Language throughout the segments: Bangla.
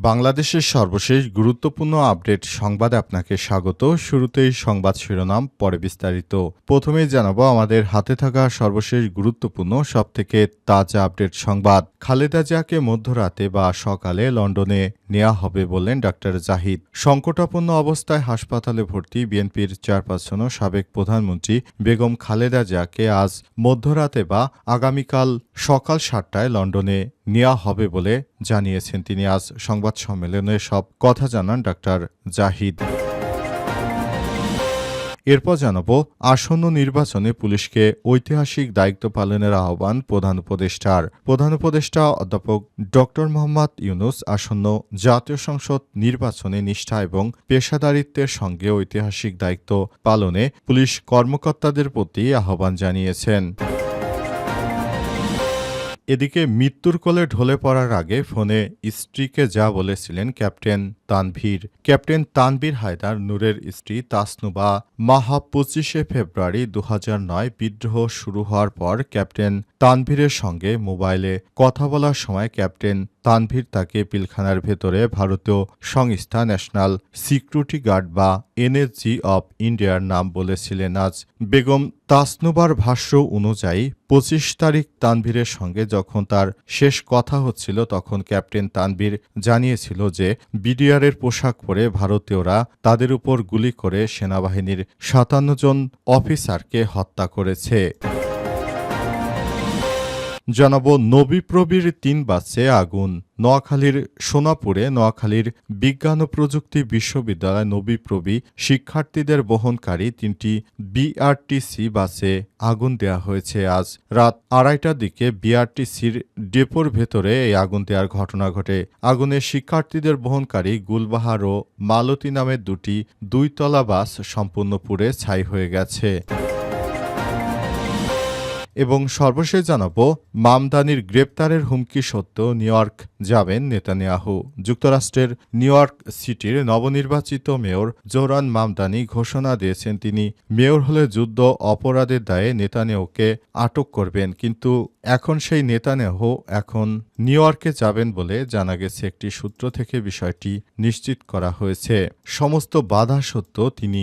বাংলাদেশের সর্বশেষ গুরুত্বপূর্ণ আপডেট সংবাদে আপনাকে স্বাগত। শুরুতেই সংবাদ শিরোনাম, পরে বিস্তারিত। প্রথমেই জানাব, আমাদের হাতে থাকা সর্বশেষ গুরুত্বপূর্ণ, সবথেকে তাজা আপডেট সংবাদ। খালেদা জিয়াকে মধ্যরাতে বা সকালে লন্ডনে নেওয়া হবে বললেন ডাক্তার জাহিদ। সংকটাপন্ন অবস্থায় হাসপাতালে ভর্তি বিএনপির চেয়ারপারসন ও সাবেক প্রধানমন্ত্রী বেগম খালেদা জিয়াকে আজ মধ্যরাতে বা আগামীকাল সকাল সাতটায় লন্ডনে নেওয়া হবে বলে জানিয়েছেন তিনি। আজ সংবাদ সম্মেলনে সব কথা জানান ডাক্তার জাহিদ। এরপর জানাব, আসন্ন নির্বাচনে পুলিশকে ঐতিহাসিক দায়িত্ব পালনের আহ্বান প্রধান উপদেষ্টার। প্রধান উপদেষ্টা অধ্যাপক ড মোহাম্মদ ইউনুস আসন্ন জাতীয় সংসদ নির্বাচনে নিষ্ঠা এবং পেশাদারিত্বের সঙ্গে ঐতিহাসিক দায়িত্ব পালনে পুলিশ কর্মকর্তাদের প্রতি আহ্বান জানিয়েছেন। এদিকে মৃত্যুর কোলে ঢলে পড়ার আগে ফোনে স্ত্রীকে যা বলেছিলেন ক্যাপ্টেন তানভীর। ক্যাপ্টেন তানভীর হায়দার, নূরের স্ত্রী তাসনুবা মাহা পঁচিশে ফেব্রুয়ারি দু বিদ্রোহ শুরু হওয়ার পর ক্যাপ্টেন তানভীরের সঙ্গে মোবাইলে কথা বলার সময় ক্যাপ্টেন তানভীর তাকে পিলখানার ভেতরে ভারতীয় সংস্থা ন্যাশনাল সিকিউরিটি গার্ড বা এনএসজি অব ইন্ডিয়ার নাম বলেছিলেন আজ। বেগম তাসনুবার ভাষ্য অনুযায়ী, পঁচিশ তারিখ তানভীরের সঙ্গে যখন তার শেষ কথা হচ্ছিল, তখন ক্যাপ্টেন তানভীর জানিয়েছিল যে বিডিআরের পোশাক পরে ভারতীয়রা তাদের উপর গুলি করে সেনাবাহিনীর সাতান্ন জন অফিসারকে হত্যা করেছে। জানাব নবীপ্রবীর তিন বাসে আগুন। নোয়াখালীর সোনাপুরে নোয়াখালীর বিজ্ঞান ও প্রযুক্তি বিশ্ববিদ্যালয় নবীপ্রবী শিক্ষার্থীদের বহনকারী তিনটি বিআরটিসি বাসে আগুন দেয়া হয়েছে। আজ রাত আড়াইটার দিকে বিআরটিসির ডেপোর ভেতরে এই আগুন দেওয়ার ঘটনা ঘটে। আগুনে শিক্ষার্থীদের বহনকারী গুলবাহার ও মালতী নামের দুটি দুইতলা বাস সম্পূর্ণ পুড়ে ছাই হয়ে গেছে। এবং সর্বশেষ জানাব, মামদানির গ্রেপ্তারের হুমকি সত্ত্বেও নিউ ইয়র্ক যাবেন নেতানিয়াহু। যুক্তরাষ্ট্রের নিউ ইয়র্ক সিটির নবনির্বাচিত মেয়র জোরান মামদানি ঘোষণা দিয়েছেন, তিনি মেয়র হলে যুদ্ধ অপরাধের দায়ে নেতানিয়াহুকে আটক করবেন। কিন্তু এখন সেই নেতানিয়াহু এখন নিউ ইয়র্কে যাবেন বলে জানা গেছে, একটি সূত্র থেকে বিষয়টি নিশ্চিত করা হয়েছে। সমস্ত বাধা সত্ত্বেও তিনি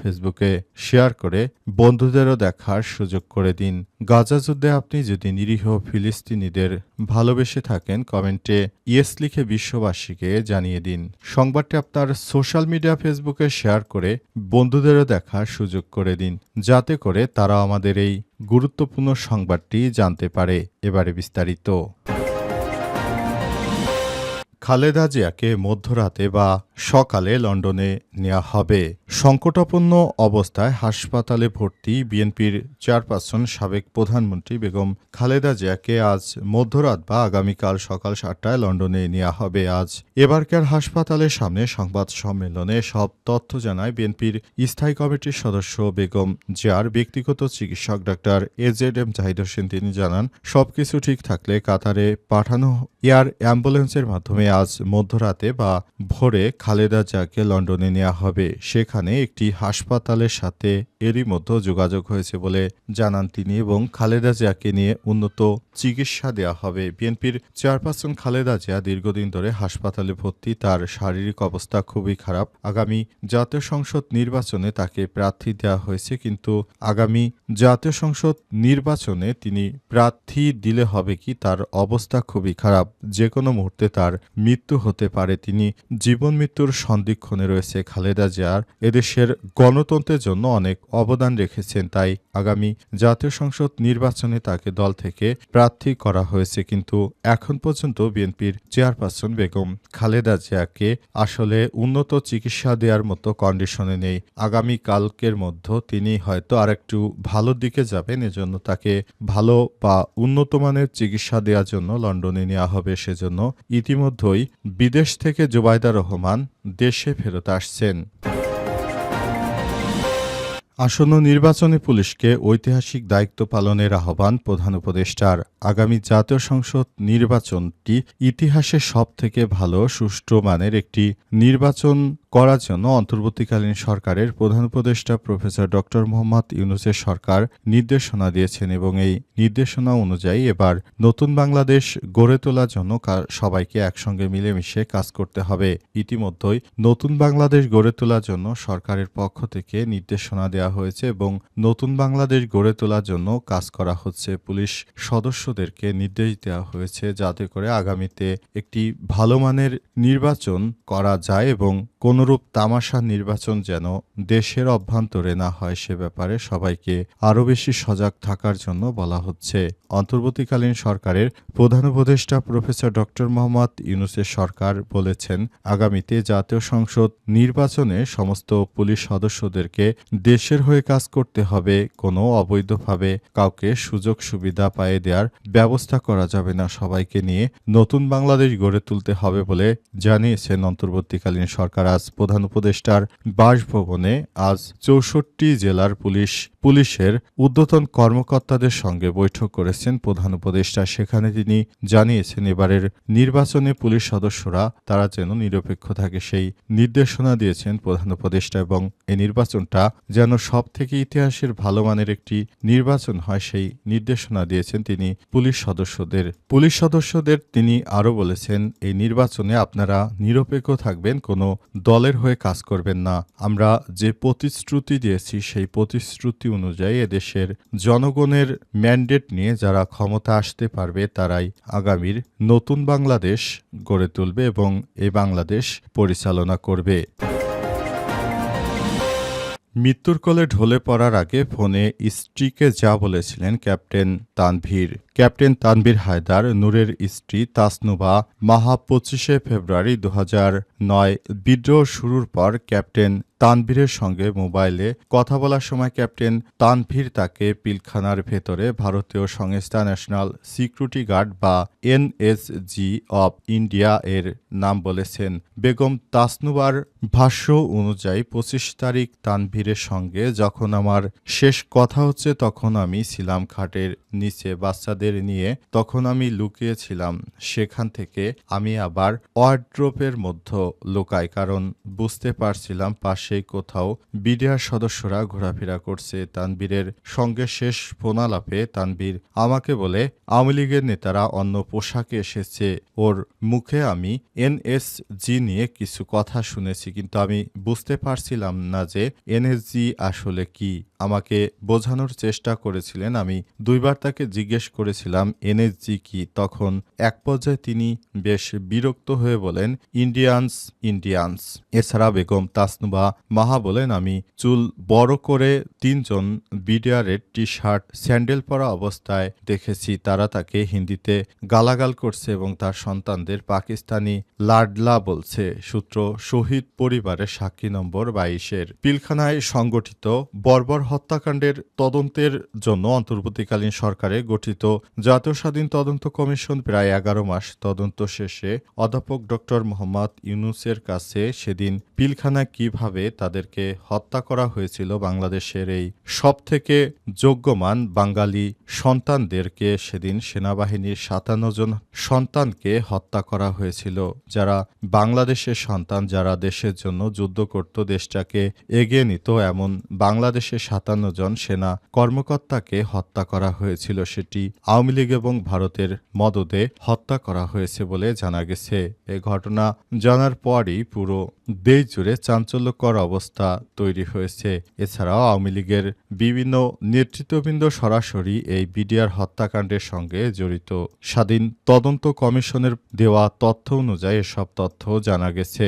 ফেসবুকে শেয়ার করে বন্ধুদেরও দেখার সুযোগ করে দিন। গাজা যুদ্ধে আপনি যদি নিরীহ ফিলিস্তিনিদের ভালোবেসে থাকেন, কমেন্টে ইয়েস লিখে বিশ্ববাসীকে জানিয়ে দিন। সংবাদটি আপনার সোশ্যাল মিডিয়া ফেসবুকে শেয়ার করে বন্ধুদেরও দেখার সুযোগ করে দিন, যাতে করে তারা আমাদের এই গুরুত্বপূর্ণ সংবাদটি জানতে পারে। এবারে বিস্তারিত। খালেদা জিয়াকে মধ্যরাতে বা সকালে লন্ডনে নেওয়া হবে। সংকটাপন্ন অবস্থায় হাসপাতালে ভর্তি বিএনপির চেয়ারপারসন সাবেক প্রধানমন্ত্রী বেগম খালেদা জিয়াকে আজ মধ্যরাত বা আগামীকাল সকাল সাতটায় লন্ডনে নেওয়া হবে। আজ এবারকার হাসপাতালের সামনে সংবাদ সম্মেলনে সব তথ্য জানায় বিএনপির স্থায়ী কমিটির সদস্য বেগম জিয়ার ব্যক্তিগত চিকিৎসক doctor A Z M Zahid Hossain. তিনি জানান, সবকিছু ঠিক থাকলে কাতারে পাঠানো এয়ার অ্যাম্বুলেন্সের মাধ্যমে আজ মধ্যরাতে বা ভোরে খালেদা জিয়াকে লন্ডনে নেওয়া হবে, সেখানে একটি হাসপাতালের সাথে এরই মধ্যে যোগাযোগ হয়েছে বলে জানান তিনি এবং খালেদা জিয়াকে নিয়ে উন্নত চিকিৎসা দেওয়া হবে। বিএনপির চেয়ারপারসন খালেদা জিয়া দীর্ঘদিন ধরে হাসপাতালে ভর্তি, তার শারীরিক অবস্থা খুবই খারাপ। আগামী জাতীয় সংসদ নির্বাচনে তাকে প্রার্থী দেওয়া হয়েছে, কিন্তু আগামী জাতীয় সংসদ নির্বাচনে তিনি প্রার্থী দিলে হবে কি, তার অবস্থা খুবই খারাপ। যে কোনো মুহূর্তে তার মৃত্যু হতে পারে। তিনি জীবন মৃত্যুর সন্ধিক্ষণে রয়েছে খালেদা জিয়ার। এদেশের গণতন্ত্রের জন্য অনেক অবদান রেখেছেন, তাই আগামী জাতীয় সংসদ নির্বাচনে তাকে দল থেকে প্রার্থী করা হয়েছে। কিন্তু এখন পর্যন্ত বিএনপির চেয়ারপারসন বেগম খালেদা জিয়াকে আসলে উন্নত চিকিৎসা দেওয়ার মতো কন্ডিশনে নেই। আগামী কালকের মধ্যে তিনি হয়তো আরেকটু ভালো দিকে যাবেন, এজন্য তাকে ভালো বা উন্নত মানের চিকিৎসা দেওয়ার জন্য লন্ডনে নেওয়া হবে। সেজন্য ইতিমধ্যেই বিদেশ থেকে জুবাইদা রহমান দেশে ফেরত আসছেন। আসন্ন নির্বাচনে পুলিশকে ঐতিহাসিক দায়িত্ব পালনের আহ্বান প্রধান উপদেষ্টার। আগামী জাতীয় সংসদ নির্বাচনটি ইতিহাসে সবথেকে ভালো, সুষ্ঠু মানের একটি নির্বাচন করার জন্য অন্তর্বর্তীকালীন সরকারের প্রধান উপদেষ্টা প্রফেসর ডক্টর মোহাম্মদ ইউনুসের সরকার নির্দেশনা দিয়েছেন এবং এই নির্দেশনা অনুযায়ী এবার নতুন বাংলাদেশ গড়ে তোলার জন্য সবাইকে একসঙ্গে মিলেমিশে কাজ করতে হবে। ইতিমধ্যেই নতুন বাংলাদেশ গড়ে তোলার জন্য সরকারের পক্ষ থেকে নির্দেশনা দেওয়া হয়েছে এবং নতুন বাংলাদেশ গড়ে তোলার জন্য কাজ করা হচ্ছে। পুলিশ সদস্যদেরকে নির্দেশ দেওয়া হয়েছে যাতে করে আগামীতে একটি ভালো মানের নির্বাচন করা যায় এবং কোনরূপ তামাশা নির্বাচন যেন দেশের অভ্যন্তরে না হয় সে ব্যাপারে সবাইকে আরও বেশি সজাগ থাকার জন্য বলা হচ্ছে। অন্তর্বর্তীকালীন সরকারের প্রধান উপদেষ্টা প্রফেসর ডক্টর মোহাম্মদ ইউনুসের সরকার বলেছেন, আগামীতে জাতীয় সংসদ নির্বাচনে সমস্ত পুলিশ সদস্যদেরকে দেশের হয়ে কাজ করতে হবে। কোনো অবৈধভাবে কাউকে সুযোগ সুবিধা পায়ে দেওয়ার ব্যবস্থা করা যাবে না। সবাইকে নিয়ে নতুন বাংলাদেশ গড়ে তুলতে হবে বলে জানিয়েছেন অন্তর্বর্তীকালীন সরকার। আজ প্রধান উপদেষ্টার বাসভবনে আজ চৌষট্টি জেলার পুলিশ, পুলিশের ঊর্ধ্বতন কর্মকর্তাদের সঙ্গে বৈঠক করেছেন প্রধান উপদেষ্টা। সেখানে তিনি জানিয়েছেন, এবারের নির্বাচনে পুলিশ সদস্যরা তারা যেন নিরপেক্ষ থাকে সেই নির্দেশনা দিয়েছেন প্রধান উপদেষ্টা এবং এই নির্বাচনটা যেন সব থেকে ইতিহাসের ভালো মানের একটি নির্বাচন হয় সেই নির্দেশনা দিয়েছেন তিনি পুলিশ সদস্যদের। পুলিশ সদস্যদের তিনি আরও বলেছেন, এই নির্বাচনে আপনারা নিরপেক্ষ থাকবেন, কোনো দলের হয়ে কাজ করবেন না। আমরা যে প্রতিশ্রুতি দিয়েছি, সেই প্রতিশ্রুতি অনুযায়ী এদেশের জনগণের ম্যান্ডেট নিয়ে যারা ক্ষমতা আসতে পারবে, তারাই আগামীর নতুন বাংলাদেশ গড়ে তুলবে এবং এই বাংলাদেশ পরিচালনা করবে। মৃত্যুর কোলে ঢলে পড়ার আগে ফোনে স্ত্রীকে যা বলেছিলেন ক্যাপ্টেন তানভীর। ক্যাপ্টেন তানভীর হায়দার, নূরের স্ত্রী তাসনুবা মাহা পঁচিশে ফেব্রুয়ারি দু নয় বিদ্রোহ শুরুর পর ক্যাপ্টেন তানভীরের সঙ্গে মোবাইলে কথা বলার সময় ক্যাপ্টেন তানভীর তাকে পিলখানার ভেতরে ভারতীয় সংস্থা ন্যাশনাল সিকিউরিটি গার্ড বা এনএসজি অব ইন্ডিয়া এর নাম বলেছেন। বেগম তাসনুবার ভাষ্য অনুযায়ী পঁচিশ তারিখ তানভীরের সঙ্গে যখন আমার শেষ কথা হচ্ছে তখন আমি ছিলাম খাটের নিচে বাচ্চাদের নিয়ে, তখন আমি লুকিয়েছিলাম। সেখান থেকে আমি আবার ওয়ার্ড্রোপের মধ্য লুকাই, কারণ বুঝতে পারছিলাম পাশেই কোথাও বিডিআর সদস্যরা ঘোরাফেরা করছে। তানবীরের সঙ্গে শেষ ফোনালাপে তানবীর আমাকে বলে, আওয়ামী লীগের নেতারা অন্য পোশাকে এসেছে। ওর মুখে আমি এনএসজি নিয়ে কিছু কথা শুনেছি, কিন্তু আমি বুঝতে পারছিলাম না যে এনএসজি আসলে কি। আমাকে বোঝানোর চেষ্টা করেছিলেন। আমি দুইবার তাকে জিজ্ঞেস করেছিলাম, এনএসজি কি? তখন এক পর্যায়ে তিনি বেশ বিরক্ত হয়ে বলেন, ইন্ডিয়ানস ইন্ডিয়ানস। এছাড়া বেগম তাসনুবা মাহা বলেন, আমি চুল বড় করে তিনজন বিডিআরের টি শার্ট স্যান্ডেল পরা অবস্থায় দেখেছি। তারা তাকে হিন্দিতে গালাগাল করছে এবং তার সন্তানদের পাকিস্তানি লাডলা বলছে। সূত্র শহীদ পরিবারের সাক্ষী নম্বর বাইশের। পিলখানায় সংগঠিত বর্বর হত্যাকাণ্ডের তদন্তের জন্য অন্তর্বর্তীকালীন সরকারে গঠিত জাতীয় স্বাধীন তদন্ত কমিশন প্রায় এগারো মাস তদন্ত শেষে অধ্যাপক ডক্টর মোহাম্মদ ইউনুসের কাছে সেদিন পিলখানা কীভাবে তাদেরকে হত্যা করা হয়েছিল বাংলাদেশের এই সবথেকে যোগ্যমান বাঙালি সন্তানদেরকে সেদিন সেনাবাহিনীর সাতান্ন জন সন্তানকে হত্যা করা হয়েছিল। যারা বাংলাদেশের সন্তান, যারা দেশের জন্য যুদ্ধ করত, দেশটাকে এগিয়ে নিত, এমন বাংলাদেশের সাতান্ন জন সেনা কর্মকর্তাকে হত্যা করা হয়েছিল। সেটি আওয়ামী লীগ এবং ভারতের মদদে হত্যা করা হয়েছে বলে জানা গেছে। এ ঘটনা জানার পরই পুরো দেশ জুড়ে চাঞ্চল্যকর অবস্থা তৈরি হয়েছে। এছাড়াও আওয়ামী লীগের বিভিন্ন নেতৃত্ববৃন্দ সরাসরি এই বিডিআর হত্যাকাণ্ডের সঙ্গে জড়িত। স্বাধীন তদন্ত কমিশনের দেওয়া তথ্য অনুযায়ী এসব তথ্য জানা গেছে।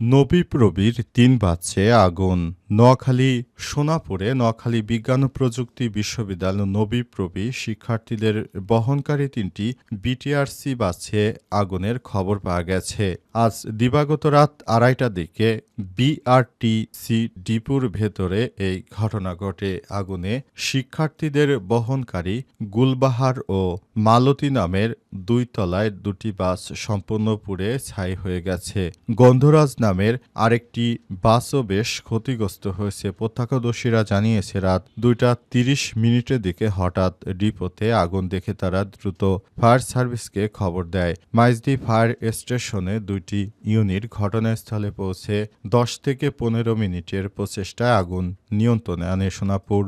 নবী প্রবীর তিন বাচ্চে আগুন। নোয়াখালী, সোনাপুরে নোয়াখালী বিজ্ঞান ও প্রযুক্তি বিশ্ববিদ্যালয় নবী প্রবী শিক্ষার্থীদের বহনকারী তিনটি বিটিআরসি বাসে আগুনের খবর পাওয়া গেছে। আজ দিবাগত রাত আড়াইটার দিকে বিআরটিসি ডিপুর ভেতরে এই ঘটনা ঘটে। আগুনে শিক্ষার্থীদের বহনকারী গুলবাহার ও মালতী নামের দুই তলায় দুটি বাস সম্পূর্ণ পুড়ে ছাই হয়ে গেছে। গন্ধরাজ নামের আরেকটি বাসও বেশ ক্ষতিগ্রস্ত হয়েছে, প্রত্যক্ষদর্শীরা জানিয়েছে, রাত দুইটা তিরিশ মিনিটের দিকে হঠাৎ ডিপোতে আগুন দেখে তারা দ্রুত ফায়ার সার্ভিসকে খবর দেয়। মাইজদি ফায়ার স্টেশনে দুইটি ইউনিট ঘটনাস্থলে পৌঁছে দশ থেকে পনেরো মিনিটের প্রচেষ্টায় আগুন নিয়ন্ত্রণে আনে। সোনাপুর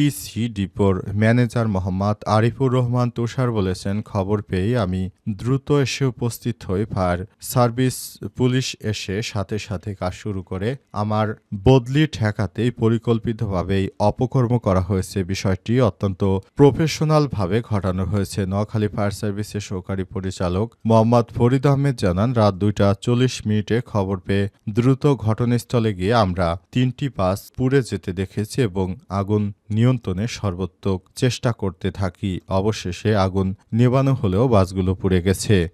বিআরটিসি ডিপোর ম্যানেজার মোহাম্মদ আরিফুর রহমান তুষার বলেছেন, খবর পেয়ে আমি দ্রুত এসে উপস্থিত হই। ফায়ার সার্ভিস পুলিশ এসে সাথে সাথে কাজ শুরু করে আমার বদলি ঠেকাতেই পরিকল্পিতভাবেই অপকর্ম করা হয়েছে। বিষয়টি অত্যন্ত প্রফেশনালভাবে ঘটানো হয়েছে। নোয়াখালী ফায়ার সার্ভিসের সহকারী পরিচালক মোহাম্মদ ফরিদ আহমেদ জানান, রাত দুইটা চল্লিশ মিনিটে খবর পেয়ে দ্রুত ঘটনাস্থলে গিয়ে আমরা তিনটি বাস পুড়ে যেতে দেখেছি এবং আগুন নিয়ন্ত্রণে সর্বোত্তক চেষ্টা করতে থাকি। অবশেষে আগুন নেবানো হলেও বাসগুলো পুড়ে গেছে।